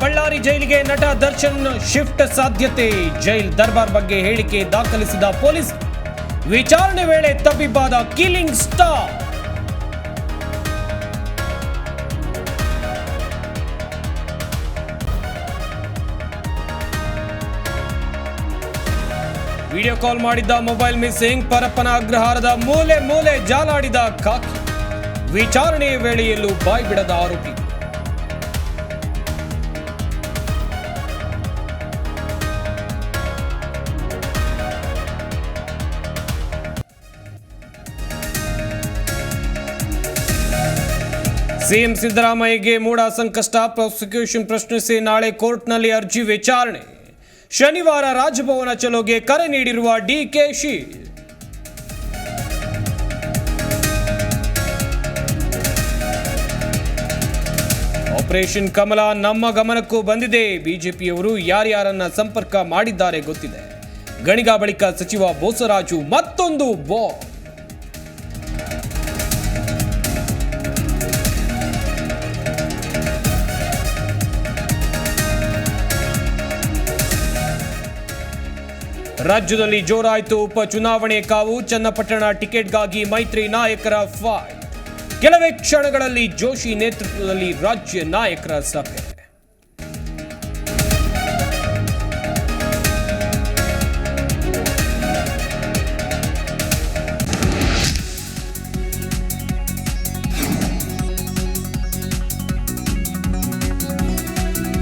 ಬಳ್ಳಾರಿ ಜೈಲಿಗೆ ನಟ ದರ್ಶನ್ ಶಿಫ್ಟ್ ಸಾಧ್ಯತೆ. ಜೈಲ್ ದರ್ಬಾರ್ ಬಗ್ಗೆ ಹೇಳಿಕೆ ದಾಖಲಿಸಿದ ಪೊಲೀಸ್. ವಿಚಾರಣೆ ವೇಳೆ ತಬ್ಬಿಬ್ಬಾದ ಕಿಲಿಂಗ್ ಸ್ಟಾರ್. ವಿಡಿಯೋ ಕಾಲ್ ಮಾಡಿದ್ದ ಮೊಬೈಲ್ ಮಿಸ್ಸಿಂಗ್, ಪರಪ್ಪನ ಅಗ್ರಹಾರದ ಮೂಲೆ ಮೂಲೆ ಜಾಲಾಡಿದ ಕಾಕಿ ವಿಚಾರಣೆಯ ವೇಳೆಯಲ್ಲೂ ಬಾಯ್ಬಿಡದ ಆರೋಪಿ. ಸಿಎಂ ಸಿದ್ದರಾಮಯ್ಯಗೆ ಮೂಡ ಸಂಕಷ್ಟ, ಪ್ರಾಸಿಕ್ಯೂಷನ್ ಪ್ರಶ್ನಿಸಿ ನಾಳೆ ಕೋರ್ಟ್ನಲ್ಲಿ ಅರ್ಜಿ ವಿಚಾರಣೆ. ಶನಿವಾರ ರಾಜಭವನ ಚಲೋಗೆ ಕರೆ ನೀಡಿರುವ ಡಿಕೆಶಿ ಆಪರೇಷನ್ ಕಮಲ ನಮ್ಮ ಗಮನಕ್ಕೂ ಬಂದಿದೆ. ಬಿಜೆಪಿಯವರು ಯಾರ್ಯಾರನ್ನ ಸಂಪರ್ಕ ಮಾಡಿದ್ದಾರೆ ಗೊತ್ತಿದೆ. ಗಣಿಗ ಬಳಿಕ ಸಚಿವ ಬೋಸರಾಜು ಮತ್ತೊಂದು ಬೋ ರಾಜ್ಯದಲ್ಲಿ ಜೋರಾಯಿತು ಉಪಚುನಾವಣೆ ಕಾವು. ಚನ್ನಪಟ್ಟಣ ಟಿಕೆಟ್ಗಾಗಿ ಮೈತ್ರಿ ನಾಯಕರ ಫೈಟ್ ಕೆಲವೇ ಕ್ಷಣಗಳಲ್ಲಿ ಜೋಶಿ ನೇತೃತ್ವದಲ್ಲಿ ರಾಜ್ಯ ನಾಯಕರ ಸಭೆ.